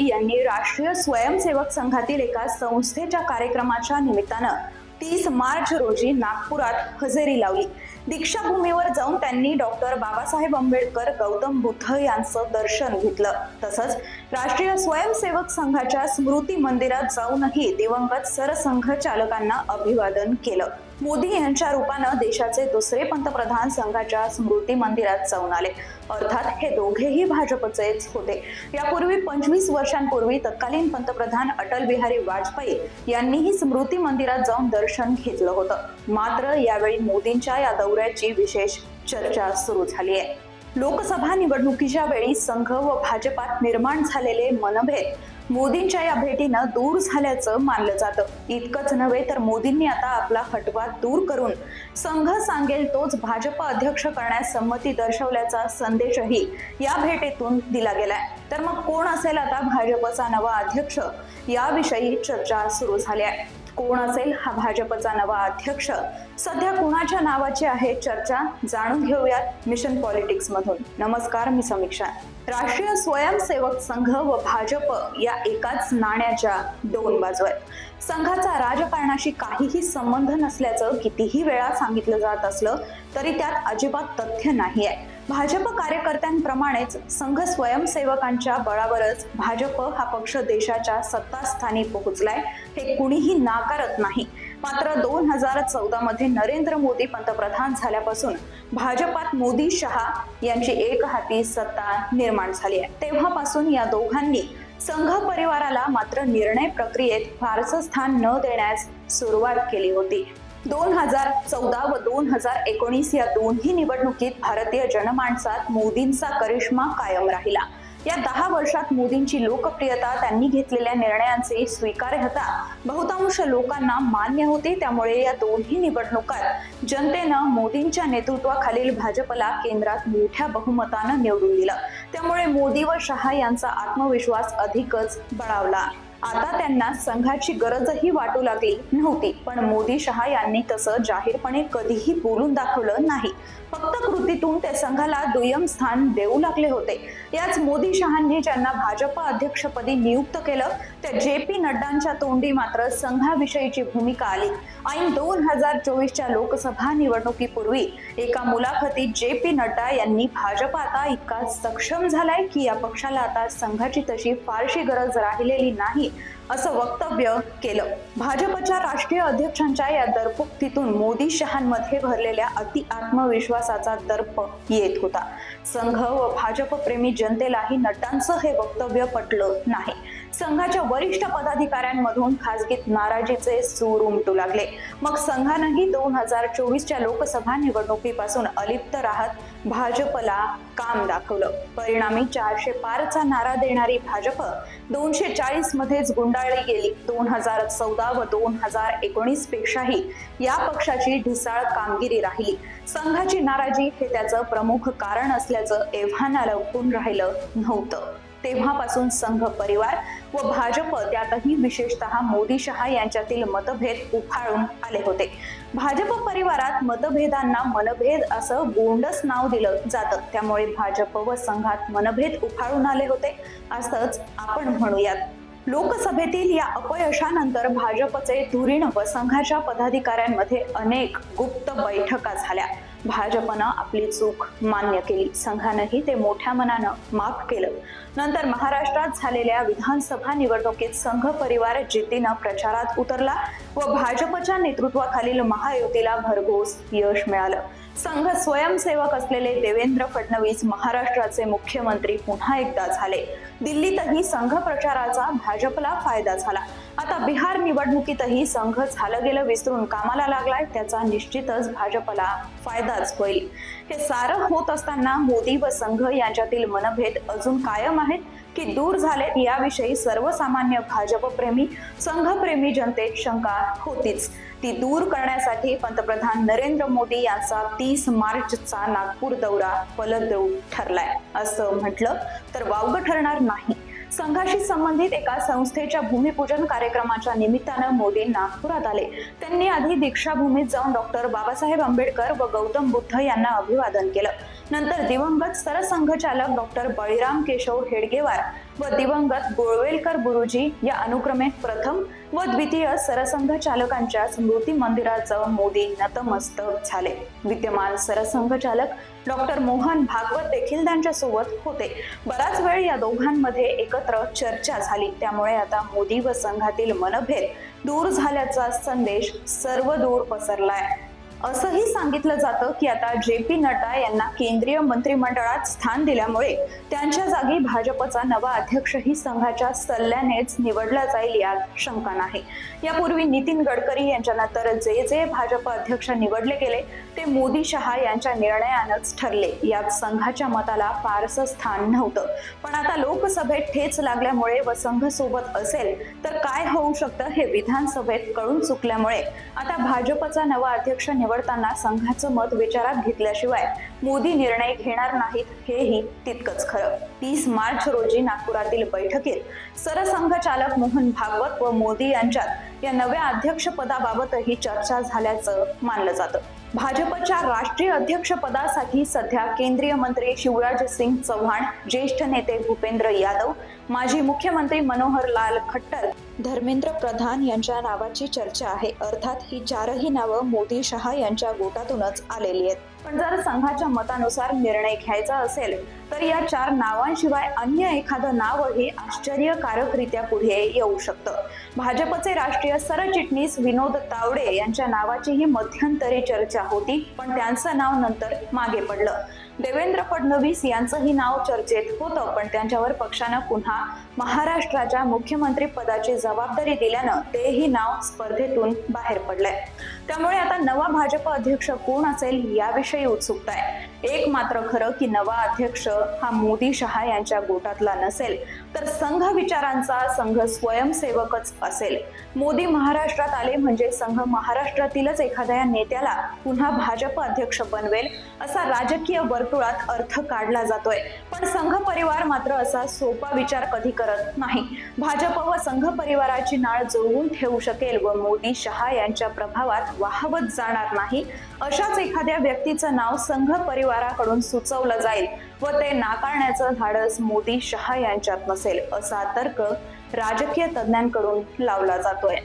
मोदी यांनी राष्ट्रीय स्वयंसेवक संघातील एका संस्थेच्या कार्यक्रमाच्या निमित्तानं तीस मार्च रोजी नागपुरात हजेरी लावली. दीक्षाभूमीवर जाऊन त्यांनी डॉक्टर बाबासाहेब आंबेडकर गौतम बुद्ध यांचं दर्शन घेतलं. तसंच राष्ट्रीय स्वयंसेवक संघाच्या स्मृती मंदिरात जाऊनही दिवंगत सरसंघ चालकांना अभिवादन केलं. मोदी यांच्या रूपानं देशाचे दुसरे पंतप्रधान संघाच्या स्मृती मंदिरात जाऊन आले. अर्थात हे दोघेही भाजपचेच होते. यापूर्वी पंचवीस वर्षांपूर्वी तत्कालीन पंतप्रधान अटल बिहारी वाजपेयी यांनीही स्मृती मंदिरात जाऊन दर्शन घेतलं होतं. मात्र यावेळी मोदींच्या या दौऱ्याची विशेष चर्चा सुरू झाली आहे. लोकसभा निवडणुकीच्या वेळी संघ व भाजपात निर्माण झालेले मनभेद मोदींच्या या भेटीनं दूर झाल्याचं मानलं जातं. इतकंच नव्हे तर मोदींनी आता आपला हटवा दूर करून संघ सांगेल तोच भाजप अध्यक्ष करण्यास संमती दर्शवल्याचा संदेशही या भेटीतून दिला गेलाय. तर मग कोण असेल आता भाजपचा नवा अध्यक्ष? याविषयी चर्चा सुरू झाली आहे. कोण असेल हा भाजपचा नवा अध्यक्ष. सध्या कुणाच्या नावाची आहे चर्चा जाणून घेऊयात मिशन पॉलिटिक्स मधून. नमस्कार मी समीक्षा. राष्ट्रीय स्वयंसेवक संघ व भाजप या एकाच नाण्याच्या दोन बाजू आहेत संघाचा राजकारणाशी काहीही संबंध नसल्याचं कितीही वेळा सांगितलं जात असलं तरी त्यात अजिबात तथ्य नाही आहे भाजप कार्यकर्त्यांप्रमाणेच संघ स्वयंसेवकांच्या बळावरच भाजप हा पक्ष देशाच्या सत्तास्थानी पोहोचलाय हे कुणीही नाकारत नाही. मात्र दोन हजार चौदा मध्ये नरेंद्र मोदी पंतप्रधान झाल्यापासून भाजपात मोदी शहा यांची एक हाती सत्ता निर्माण झाली आहे. तेव्हापासून या दोघांनी संघ परिवाराला मात्र निर्णय प्रक्रियेत फारसं स्थान न देण्यास सुरुवात केली होती. दोन हजार चौदा व दोन हजार एकोणीस या दोन्ही निवडणुकीत भारतीय जनमानसात मोदींचा करिश्मा कायम राहिला. या दहा वर्षात मोदींची लोकप्रियता त्यांनी घेतलेल्या निर्णयांचे स्वीकार्यता बहुतांश लोकांना मान्य होते त्यामुळे या दोन्ही निवडणुकात जनतेनं मोदींच्या नेतृत्वाखालील भाजपला केंद्रात मोठ्या बहुमतानं निवडून दिलं. त्यामुळे मोदी व शहा यांचा आत्मविश्वास अधिकच बळावला. आता त्यांना संघाची गरजही वाटू लागली नव्हती पण मोदी शहा यांनी तसं जाहीरपणे कधीही बोलून दाखवलं नाही. फक्त कृतीतून ते संघाला दुय्यम स्थान देऊ लागले होते. याच मोदी शहांनी ज्यांना भाजप अध्यक्षपदी नियुक्त केलं त्या जे पी नड्डांच्या तोंडी मात्र संघाविषयीची भूमिका आली. ऐन दोन हजार चोवीसच्या लोकसभा निवडणुकीपूर्वी एका मुलाखतीत जे पी नड्डा यांनी भाजप आता इतका सक्षम झालाय की या पक्षाला आता संघाची तशी फारशी गरज राहिलेली नाही. असं वक्तव्य केलं. भाजपच्या राष्ट्रीय अध्यक्षांच्या या दरपुक्तीतून मोदी शहांमध्ये भरलेल्या अति आत्मविश्वासाचा दर्प येत होता. संघ व भाजप प्रेमी जनतेलाही नड्डांचं हे वक्तव्य पटलं नाही. संघाच्या वरिष्ठ पदाधिकाऱ्यांमधून खासगीत नाराजीचे सूर उमटू लागले. मग संघानंही दोन हजार चोवीसच्या लोकसभा निवडणुकीपासून अलिप्त राहत भाजपला काम दाखवलं. परिणामी चारशे पारचा नारा देणारी भाजप दोनशे चाळीस मध्येच गुंडाळली गेली. दोन हजार चौदा व दोन हजार एकोणीस पेक्षाही या पक्षाची ढिसाळ कामगिरी राहिली. संघाची नाराजी हे त्याचं प्रमुख कारण असल्याचं एव्हाना लवकून राहिलं नव्हतं. तेव्हापासून संघ परिवार व भाजप त्यातही विशेषतः मोदी शहा यांच्यातील मतभेद उफाळून आले होते. भाजप परिवारात मतभेदांना मनभेद असं गोंडस नाव दिलं जातं. त्यामुळे भाजप व संघात मनभेद उफाळून आले होते असंच आपण म्हणूयात. लोकसभेतील या अपयशानंतर भाजपचे धुरीण व संघाच्या पदाधिकाऱ्यांमध्ये अनेक गुप्त बैठका झाल्या. भाजपनं आपली चूक मान्य केली. संघानंही ते मोठ्या मनानं माफ केलं. नंतर महाराष्ट्रात झालेल्या विधानसभा निवडणुकीत संघ परिवार जिद्दीनं प्रचारात उतरला व भाजपच्या नेतृत्वाखालील महायुतीला भरघोस यश मिळालं. संघ स्वयंसेवक असलेले देवेंद्र फडणवीस महाराष्ट्राचे मुख्यमंत्री पुन्हा एकदा झाले. दिल्लीतही संघ प्रचाराचा भाजपला फायदा झाला. आता बिहार निवडणुकीतही संघ झालं गेलं विसरून कामाला लागलाय त्याचा निश्चितच भाजपला फायदाच होईल. हे सारं होत असताना मोदी व संघ यांच्यातील मनभेद अजून कायम आहेत. की दूर झालेत याविषयी सर्वसामान्य भाजपप्रेमी संघप्रेमी जनतेत शंका होतीच. ती दूर करण्यासाठी पंतप्रधान नरेंद्र मोदी यांचा तीस मार्चचा नागपूर दौरा फलद्रू ठरलाय. असं म्हटलं तर वावग ठरणार नाही. संघाशी संबंधित एका संस्थेच्या भूमिपूजन कार्यक्रमाच्या निमित्तानं मोदी नागपुरात आले. त्यांनी आधी दीक्षाभूमीत जाऊन डॉक्टर बाबासाहेब आंबेडकर व गौतम बुद्ध यांना अभिवादन केलं. नंतर दिवंगत सरसंघचालक डॉक्टर बळीराम केशव हेडगेवार व दिवंगत गोळवेलकर गुरुजी या अनुक्रमे प्रथम व द्वितीय सरसंघचालकांच्या स्मृती मंदिराचं मोदी नतमस्तक झाले. विद्यमान सरसंघचालक डॉक्टर मोहन भागवत देखील त्यांच्यासोबत होते. बराच वेळ या दोघांमध्ये एकत्र चर्चा झाली. त्यामुळे आता मोदी व संघातील मनभेद दूर झाल्याचा संदेश सर्व दूर पसरलाय. असंही सांगितलं जातं की आता जे पी नड्डा यांना केंद्रीय मंत्रिमंडळात स्थान दिल्यामुळे त्यांच्या जागी भाजपचा नवा अध्यक्षही संघाच्या सल्ल्यानेच निवडला जाईल यात शंका नाही. यापूर्वी नितीन गडकरी यांच्यानंतर जे जे भाजप अध्यक्ष निवडले गेले ते मोदी शहा यांच्या निर्णयानंच ठरले. यात संघाच्या मताला फारसं स्थान नव्हतं. पण आता लोकसभेत ठेच लागल्यामुळे व संघ सोबत असेल तर काय होऊ शकतं हे विधानसभेत कळून चुकल्यामुळे? आता भाजपचा नवा अध्यक्ष निवडताना संघाचं मत विचारात घेतल्याशिवाय मोदी निर्णय घेणार नाहीत हेही तितकंच खरं. तीस मार्च रोजी नागपुरातील बैठकीत सरसंघचालक मोहन भागवत व मोदी यांच्यात या नव्या अध्यक्षपदाबाबतही चर्चा झाल्याचं मानलं जातं. भाजपच्या राष्ट्रीय अध्यक्षपदासाठी सध्या केंद्रीय मंत्री शिवराज सिंग चव्हाण ज्येष्ठ नेते भूपेंद्र यादव माजी मुख्यमंत्री मनोहर लाल खट्टर धर्मेंद्र प्रधान यांच्या नावाची चर्चा आहे. अर्थात ही चारही नावं मोदी शहा यांच्या गोटातूनच आलेली आहेत. पण जर संघाच्या मतानुसार निर्णय घ्यायचा असेल तर या चार नावांशिवाय अन्य एखादं नावही आश्चर्यकारकरित्या पुढे येऊ शकतं. भाजपचे राष्ट्रीय सरचिटणीस विनोद तावडे यांच्या नावाचीही मध्यंतरी चर्चा होती पण त्यांचं नाव नंतर मागे पडलं. देवेंद्र फडणवीस यांचंही नाव चर्चेत होतं पण त्यांच्यावर पक्षानं पुन्हा महाराष्ट्राच्या मुख्यमंत्री पदाची जबाबदारी दिल्यानं तेही नाव स्पर्धेतून बाहेर पडलंय. त्यामुळे आता नवा भाजप अध्यक्ष कोण असेल याविषयी उत्सुकता आहे. एक मात्र खरं की नवा अध्यक्ष हा मोदी शहा यांच्या गोटातला नसेल तर संघ विचारांचा संघ स्वयंसेवकच असेल. मोदी महाराष्ट्रात आले म्हणजे संघ महाराष्ट्रातीलच एखाद्या नेत्याला पुन्हा भाजप अध्यक्ष बनवेल असा राजकीय वर्तुळात अर्थ काढला जातोय. पण संघ परिवार मात्र असा सोपा विचार कधी करत नाही. भाजप व संघ परिवाराची नाळ जुळवून ठेवू शकेल व मोदी शहा यांच्या प्रभावात वाहवत जाणार नाही अशाच एखाद्या व्यक्तीचं नाव संघ परिवाराकडून सुचवलं जाईल व ते नाकारण्याचं धाडस मोदी शहा यांच्यात नसेल असा तर्क राजकीय तज्ज्ञांकडून लावला जातोय.